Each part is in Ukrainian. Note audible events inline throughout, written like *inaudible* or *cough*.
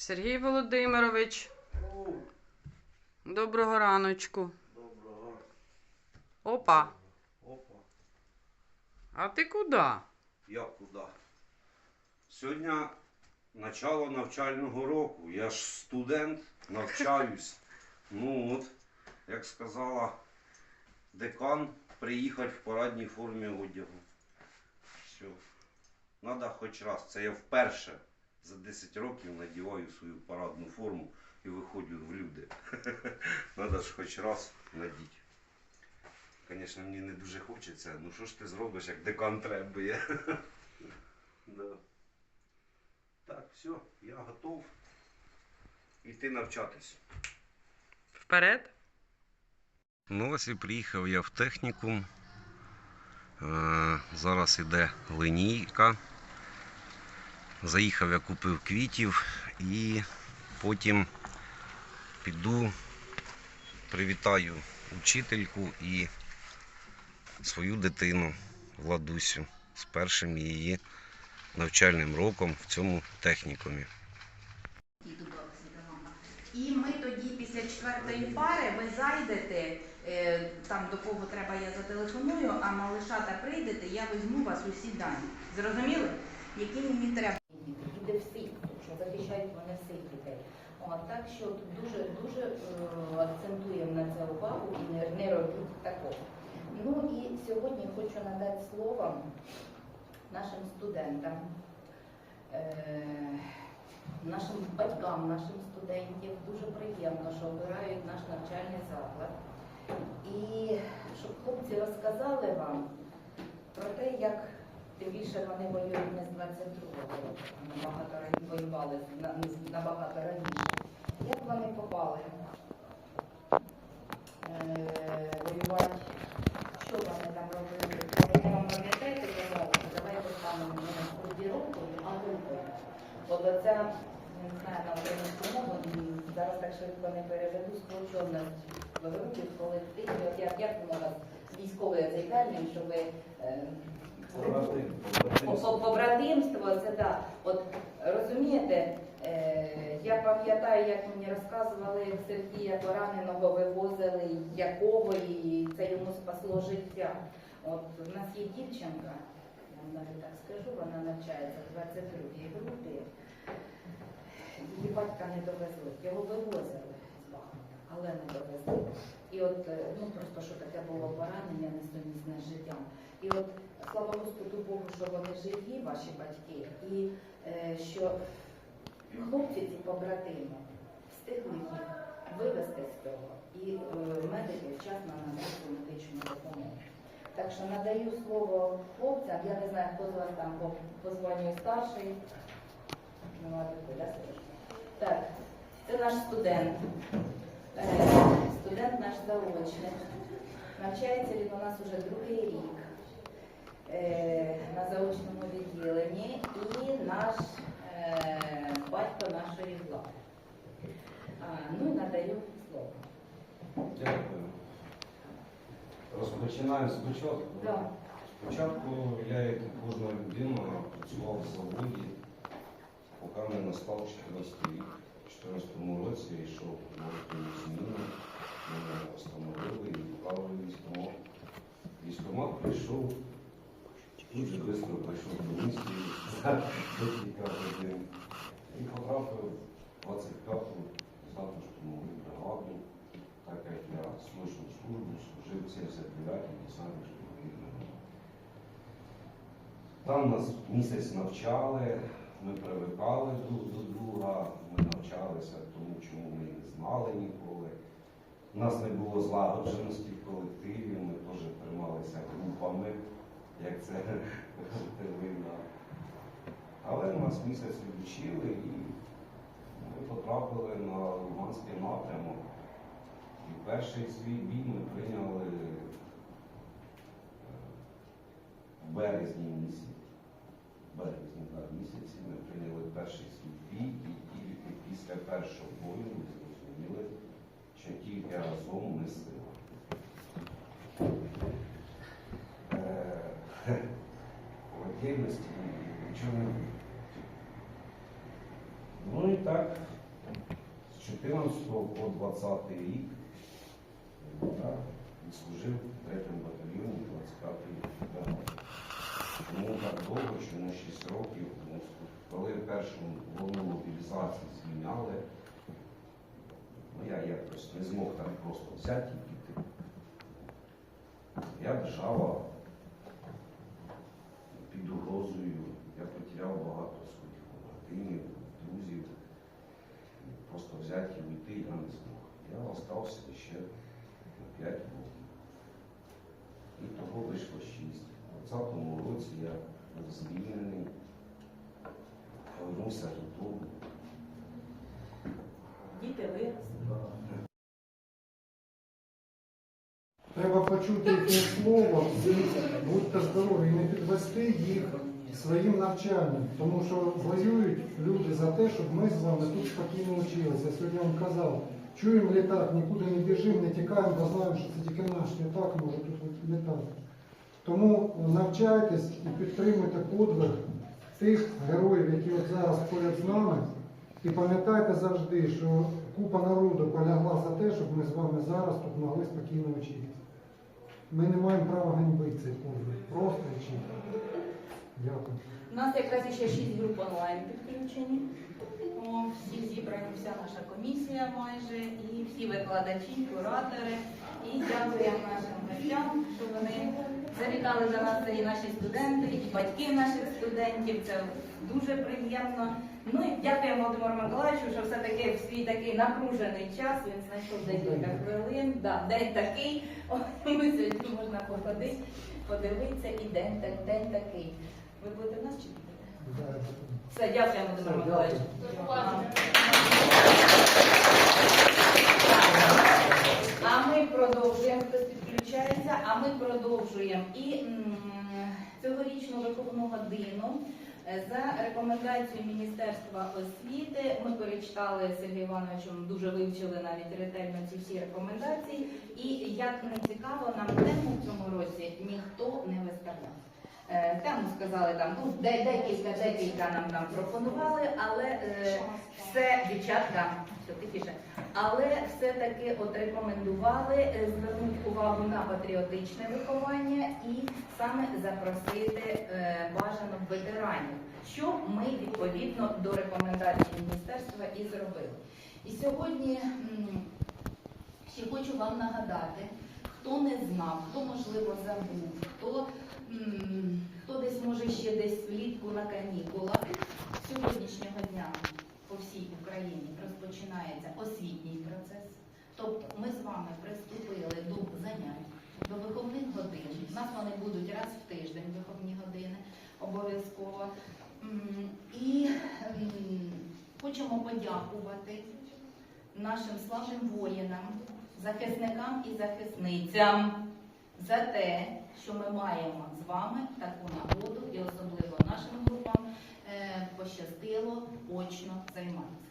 Сергій Володимирович, доброго раночку. Доброго. Опа, Опа. а ти куди? Я куди? Сьогодні начало навчального року. Я ж студент, навчаюсь. *laughs* Ну от, як сказала декан, приїхати в парадній формі одягу. Все. Надо хоч раз. Це я вперше за 10 років надіваю свою парадну форму і виходжу в люди. *laughs* Надо ж хоч раз надіти. Звісно, мені не дуже хочеться. Ну що ж ти зробиш, як декан требує? *laughs* да. Так, все, я готов іти навчатись. Вперед? Ну ось і приїхав я в технікум. Е, Зараз іде линійка. Заїхав я купив квітів і потім піду привітаю учительку і свою дитину Владусю з першим її навчальним роком в цьому технікумі. І ми тоді після четвертої пари ви зайдете, е, там до кого треба, я зателефоную, а малишата прийдете, я візьму вас усі дані. Зрозуміли? Які мені треба? Діти всіх, що захищають вони всіх дітей. От, так що дуже дуже е, акцентуємо на це увагу і не, не робіть такого. Ну і сьогодні хочу надати слово нашим студентам, е, нашим батькам, нашим студентів. Дуже приємно, що обирають наш навчальний заклад. І щоб хлопці розказали вам про те, як Тим більше вони воюють не з 22-го року, набагато воювали набагато раніше. Як вони попали е, воювати? Що вони там робили? Ви вам пам'ятаєте, казали, давайте станемо не кодіровкою, а групою. От оця, я не знаю, на українську мову, зараз так швидко не переведу, в колективі. От як, у вас військовий цей термін, що ви е, Побратимство, це так. От розумієте, е, я пам'ятаю, як мені розказували Сергія пораненого вивозили якого, і це йому спасло життя. От в нас є дівчинка, я навіть так скажу, вона навчається в 22-й групі. Її батька не довезли, його вивозили з Бахмута, але не довезли. І от е, ну просто що таке було поранення несумісне з життям. І от слава Господу Богу, що вони живі, ваші батьки, і е, що хлопці ці побратими встигли їх вивезти з цього, і е, медики вчасно надають медичну допомогу. Так що надаю слово хлопцям. Я не знаю, хто з вас там по, по званню старший. Ну? Так, це наш студент. Е, Студент наш заочник. Навчається він у нас уже другий рік на заочному відділенні і наш е, батько нашої влади. Ну і надаю слово. Дякую. Розпочинаємо спочатку. Да. Спочатку я, як і кожна людина, працював в заводі, поки не настав 14 рік. У 14 році я йшов літню зміну, мене встановили і відправили в військкомат. Військкомат прийшов, дуже швидко прийшов до місті за декілька годин і потрапив 25-ту штурмову бригаду, так як я служив службу, служив в 79-й десантній штурмовій. Там нас місяць навчали, ми привикали друг до друга, ми навчалися тому, чому ми не знали ніколи. У нас не було злагодженості в колективі, ми теж приймалися групами, як це колективна. Але нас місяць відучили і ми потрапили на Луганський напрямок. І перший свій бій ми прийняли е, в березні місяці. В березні так, місяці ми прийняли перший свій бій, і тільки після першого бою ми зрозуміли, що тільки разом ми сила. Е, Отдельності не Ну і так, з 14 по 20 рік так, служив в 3 батальйоні 25-ї бригади. Чому так довго, чому 6 років? Тому коли першу волну мобілізації звільняли, ну я якось не змог там просто взяти і піти. Я держава під я потеряв багато своїх побратимів, друзів. Просто взяти і уйти я не змог. Я залишився ще на 5 років. І того вийшло 6. У 20-му році я був звільнений, повернувся додому. Почути їхнє слово, будьте здорові, і не підвести їх своїм навчанням, тому що воюють люди за те, щоб ми з вами тут спокійно вчилися. Я сьогодні вам казав, чуємо літак, нікуди не біжимо, не тікаємо, бо знаємо, що це тільки наш літак може тут літати. Тому навчайтесь і підтримуйте подвиг тих героїв, які от зараз поряд з нами. І пам'ятайте завжди, що купа народу полягла за те, щоб ми з вами зараз тут могли спокійно вчитися. Ми не маємо права ганьбити цей подвиг. Просто вчити. Дякую. У нас якраз ще шість груп онлайн підключені. О, всі зібрані, вся наша комісія майже, і всі викладачі, куратори. І дякуємо нашим гостям, що вони завітали до нас, і наші студенти, і батьки наших студентів. Це дуже приємно. Ну і дякуємо Володимиру Миколаївичу, що все-таки в свій такий напружений час він знайшов декілька хвилин. Да, день такий. О, ми сьогодні можна походити, подивитися, і день, так- день такий. Ви будете в нас чи будете? Все, дякуємо, Володимир Все, Миколаївич. А ми продовжуємо, хтось підключається, а ми продовжуємо і м, цьогорічну виховну годину. Е, За рекомендацією Міністерства освіти ми перечитали з Сергієм Івановичем, дуже вивчили навіть ретельно ці всі рекомендації. І як не цікаво, нам тему в цьому році ніхто не виставляв. Е, Тему сказали там, ну декілька, декілька нам там пропонували, але е, все дівчатка, все тихіше, але все-таки от рекомендували е, звернути увагу на патріотичне виховання і саме запросити е, бажано ветеранів, що ми відповідно до рекомендацій міністерства і зробили. І сьогодні ще хочу вам нагадати, хто не знав, хто можливо забув, хто, хто десь може ще десь влітку на канікулах. Сьогоднішнього дня по всій Україні розпочинається освітній процес. Тобто ми з вами приступили до занять, до виховних годин. У нас вони будуть раз в тиждень виховні години обов'язково. І хочемо подякувати нашим славним воїнам, захисникам і захисницям за те, що ми маємо вами таку нагоду, і особливо нашим групам е, пощастило очно займатися.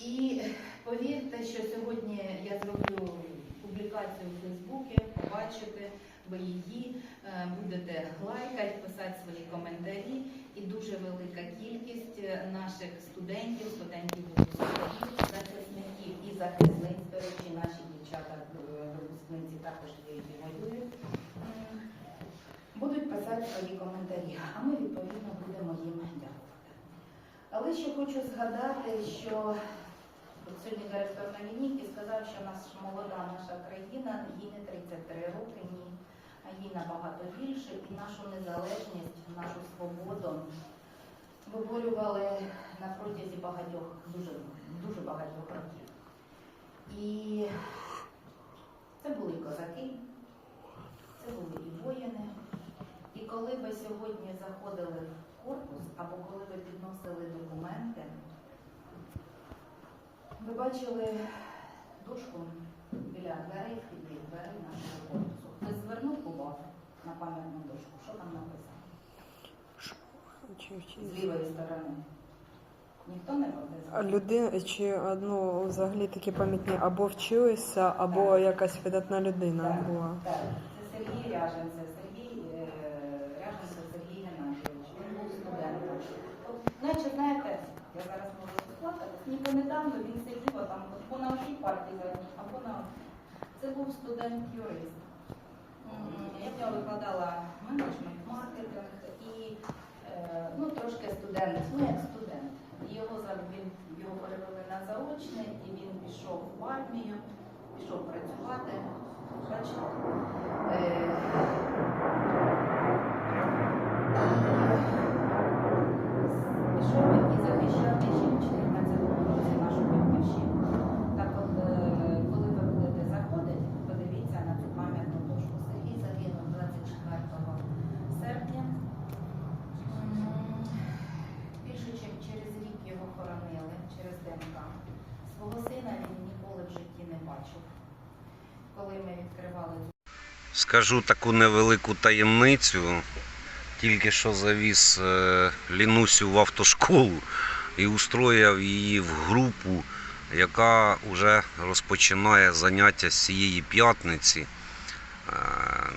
І повірте, що сьогодні я зроблю публікацію у Фейсбуці, побачите, ви її е, будете лайкати, писати свої коментарі. І дуже велика кількість наших студентів, студентів захисників і захисниць, до речі, наші дівчата е, випускниці також воюють. Писати свої коментарі, а ми відповідно будемо їм дякувати. Але ще хочу згадати, що от сьогодні директор на лінійці сказав, що нас молода наша країна, їй не 33 роки, ні, а їй набагато більше, і нашу незалежність, нашу свободу виборювали на протязі багатьох, дуже, дуже багатьох років. І це були козаки, це були і воїни. Коли ви сьогодні заходили в корпус, або коли ви підносили документи, ви бачили дошку біля дверей, вхідних дверей нашого корпусу. Хтось звернув увагу на пам'ятну дошку, що там написано? З лівої сторони. Ніхто не А робить? людина чи ну, взагалі такі пам'ятні або вчилися, або якась видатна людина була. Так, це Сергій Ряжин, це Сергій е, Ряжин, Значить, знаєте, я зараз можу розплакатись. Ніби недавно він сидів там або на одній парті задній, або на це був студент-юрист. М, Я викладала менеджмент, маркетинг і е, ну, трошки студент, ну як студент. Його він його перевели на заочне, і він пішов в армію, пішов працювати. Бачите? Е, Пішов і захищати ще в 14 році нашу батьківщину. Так от, е, коли ви будете заходити, подивіться на цю пам'ятну дошку. Сергій загинув 24 серпня. М, Більше ніж через рік його хоронили через ДНК. Свого сина він ніколи в житті не бачив. Коли ми відкривали цю Скажу таку невелику таємницю. Тільки що завіз е, Лінусю в автошколу і устроїв її в групу, яка вже розпочинає заняття з цієї п'ятниці е,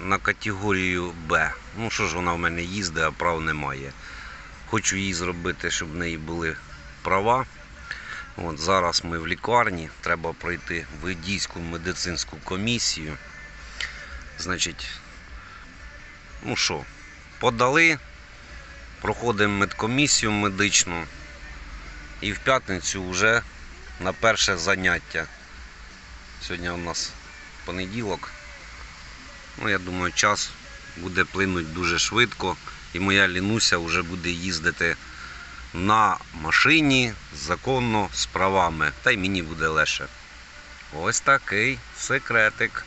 на категорію Б. Ну що ж вона в мене їздить, а прав немає. Хочу їй зробити, щоб в неї були права. От зараз ми в лікарні, треба пройти водійську медицинську комісію. Значить, ну що, подали, проходимо медкомісію медичну і в п'ятницю вже на перше заняття. Сьогодні у нас понеділок. Ну, я думаю, час буде плинути дуже швидко, і моя лінуся вже буде їздити на машині законно з правами. Та й мені буде легше. Ось такий секретик.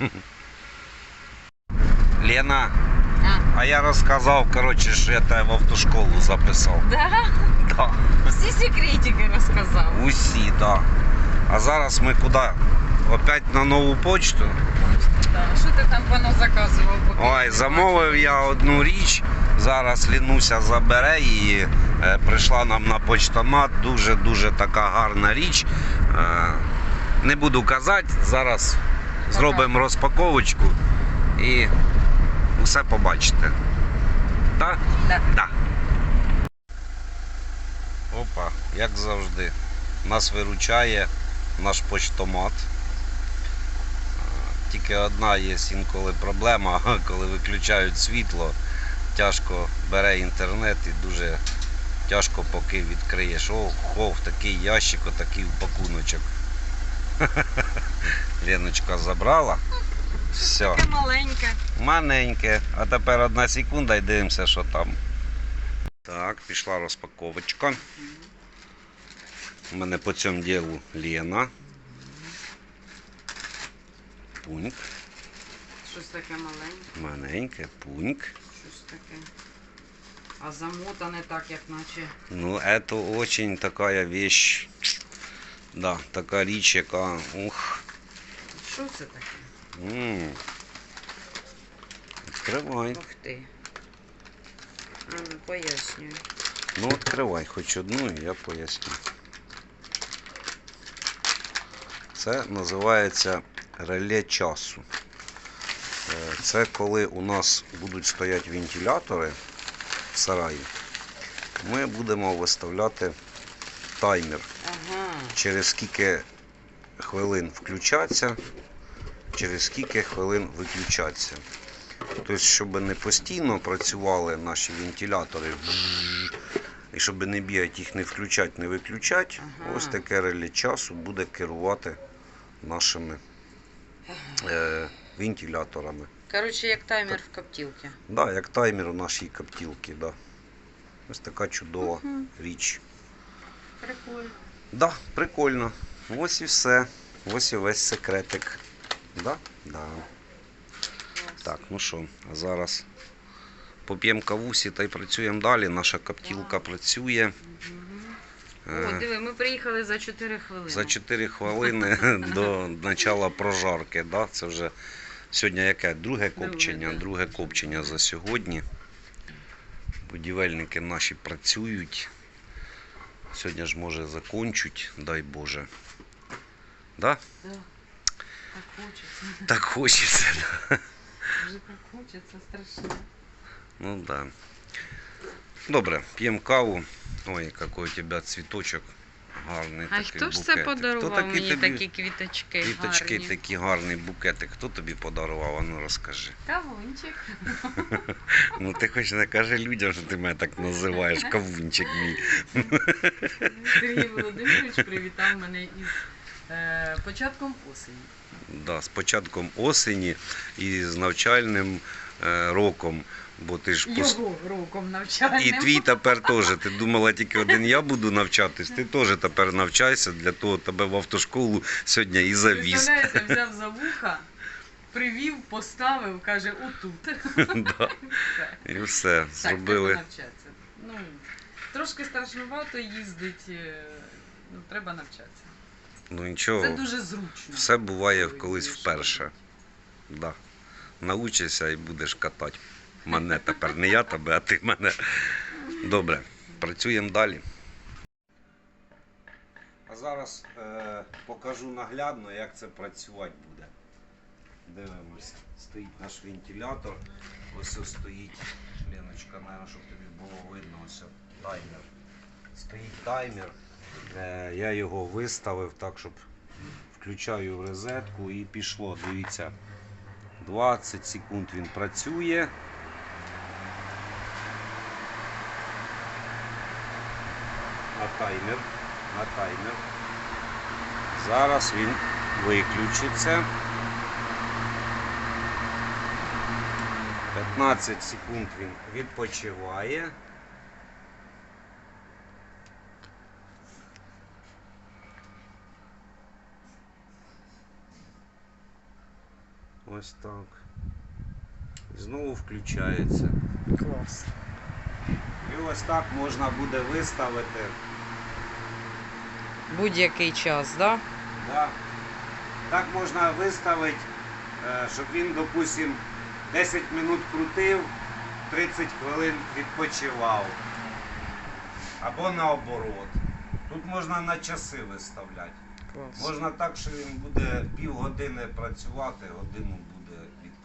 *laughs* Лена, а я розказав, коротше, що я в автошколу записав. Да? Да. Всі секретики розказав. Усі, да. А зараз ми куди? Опять на нову почту. Да. Що ти там пано заказував? Ой, замовив я одну річ. Зараз Лінуся забере її. Е, Прийшла нам на почтомат. Дуже-дуже така гарна річ. Е, Не буду казати, зараз зробимо розпаковочку і усе побачите. Так? Да. Да. Опа, як завжди. Нас виручає наш почтомат. Тільки одна є інколи проблема, *laughs* коли виключають світло, тяжко бере інтернет і дуже тяжко поки відкриєш. О, хов, такий ящик, отакий пакуночок. *laughs* Леночка забрала. Все. Таке маленьке. Маленьке. А тепер одна секунда і дивимося, що там. Так, пішла розпаковочка. У мене по цьому ділу Лена. Пуньк. Щось таке маленьке, Маленьке, пуньк. щось таке. А замотане так, як наче. Ну, это очень такая вещь. Да, така річ, яка. Ух. Що це таке? М Відкривай. Ух ти. А ну пояснюю. Ну, відкривай хоч одну, і я поясню. Це називається реле часу. Е, Це коли у нас будуть стояти вентилятори в сараї, ми будемо виставляти таймер, Ага. через скільки хвилин включаться, через скільки хвилин виключаться. Тобто, щоб не постійно працювали наші вентилятори, і щоб не бігати їх не включати, не виключати, Ага. ось таке реле часу буде керувати нашими е, вентиляторами. Коротше, як таймер в коптілці. Да, як таймер у нашій коптілці. Да. Ось така чудова річ. Прикольно. Да, прикольно. Ось і все. Ось і весь секретик. Да? Да. Так, ну що, а зараз поп'ємо кавусі та й працюємо далі. Наша коптілка працює. О, Е, диви, ми приїхали за 4 хвилини. За 4 хвилини *laughs* до початку прожарки. Да? Це вже сьогодні яке? Друге Друге, копчення. да. Друге копчення за сьогодні. Будівельники наші працюють. Сьогодні ж може закончуть, дай Боже. Да? Да. Так хочеться. Так хочеться. да. Вже так хочеться страшно. Ну да. Добре, п'ємо каву. Ой, який у тебе цвіточок. Гарний А такий хто ж це букетик. подарував Хто такий мені тобі такі квіточки квіточки, гарні? такий гарний букетик? Хто тобі подарував? А ну розкажи. Кавунчик. *laughs* Ну ти хоч не кажи людям, що ти мене так називаєш, кавунчик мій. Сергій Володимирович привітав мене із е, початком осені. Да, з початком осені і з навчальним е, роком. Бо ти ж пос- Його роком навчальним. І твій тепер теж. Ти думала, тільки один я буду навчатись, ти теж тепер навчайся, для того тебе в автошколу сьогодні і завіз. Представляєте, *laughs* взяв за вуха, привів, поставив, каже, отут. *laughs* Да. І все, Так, зробили. треба навчатися. Ну, трошки страшнувато їздить, е, ну, треба навчатися. Ну Це дуже зручно. все буває колись вперше. Да. Научишся і будеш катати. Мене тепер не я тебе, а ти мене. Добре, працюємо далі. А зараз е, покажу наглядно, як це працювати буде. Дивимось, стоїть наш вентилятор. Ось ось стоїть Леночка, наверное, щоб тобі було видно, ось таймер. Стоїть таймер. Е, я його виставив так, щоб включаю в розетку і пішло. Дивіться. 20 секунд він працює. На таймер. На таймер. Зараз він виключиться. 15 секунд він відпочиває. Ось так. І знову включається. Клас. І ось так можна буде виставити. Будь-який час, да? Да. Так можна виставити, е, щоб він, допустим, 10 минут крутив, 30 хвилин відпочивав. Або наоборот. Тут можна на часи виставляти. Клас. Можна так, що він буде півгодини працювати, годину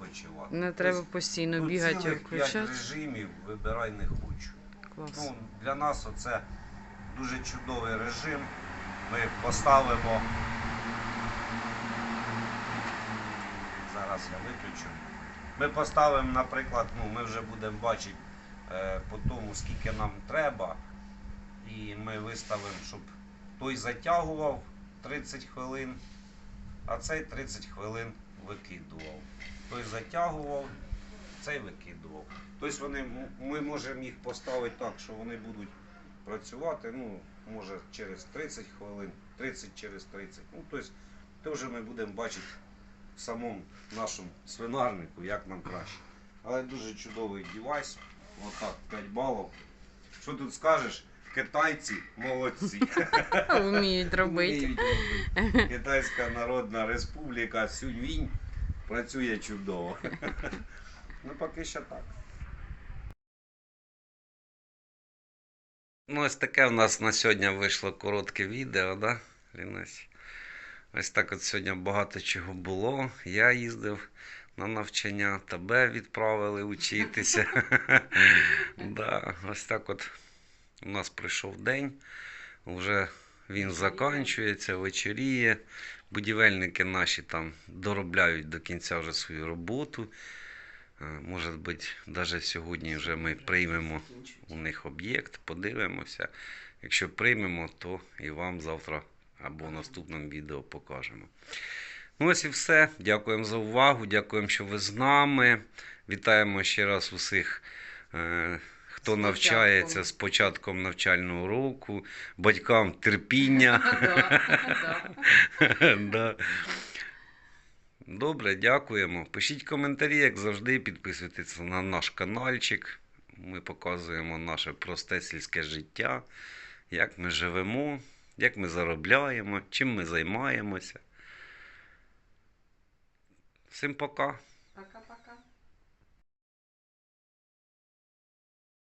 відпочивати. Не треба постійно Тут бігати цілих 5 включати. режимів, вибирай не хочу. Клас. Ну, для нас оце дуже чудовий режим. Ми поставимо. Зараз я виключу. Ми поставимо, наприклад, ну, ми вже будемо бачити е, по тому, скільки нам треба. І ми виставимо, щоб той затягував 30 хвилин, а цей 30 хвилин викидував. Той затягував, цей викидував. Тобто вони, ми можемо їх поставити так, що вони будуть працювати, ну, може через 30 хвилин, 30 через 30. Ну, тобто, то вже ми будемо бачити в самому нашому свинарнику, як нам краще. Але дуже чудовий девайс. Отак, 5 балів. Що тут скажеш? Китайці молодці. *laughs* Вміють робити. Вміють робити. Китайська Народна Республіка Сюньвінь працює чудово. *laughs* Ну, поки що так. Ну, ось таке в нас на сьогодні вийшло коротке відео, да, Лінась? Ось так от сьогодні багато чого було. Я їздив на навчання, тебе відправили учитися. *laughs* да, ось так от у нас прийшов день. Вже він закінчується, вечоріє. Будівельники наші там доробляють до кінця вже свою роботу. Е, Може бути, навіть сьогодні вже ми приймемо у них об'єкт, подивимося. Якщо приймемо, то і вам завтра або в наступному відео покажемо. Ну ось і все. Дякуємо за увагу. Дякуємо, що ви з нами. Вітаємо ще раз усіх, е, хто навчається з початком навчального року, батькам терпіння. *laughs* *laughs* Добре, дякуємо. Пишіть коментарі, як завжди, підписуйтесь на наш каналчик. Ми показуємо наше просте сільське життя, як ми живемо, як ми заробляємо, чим ми займаємося. Всім. Пока-пока.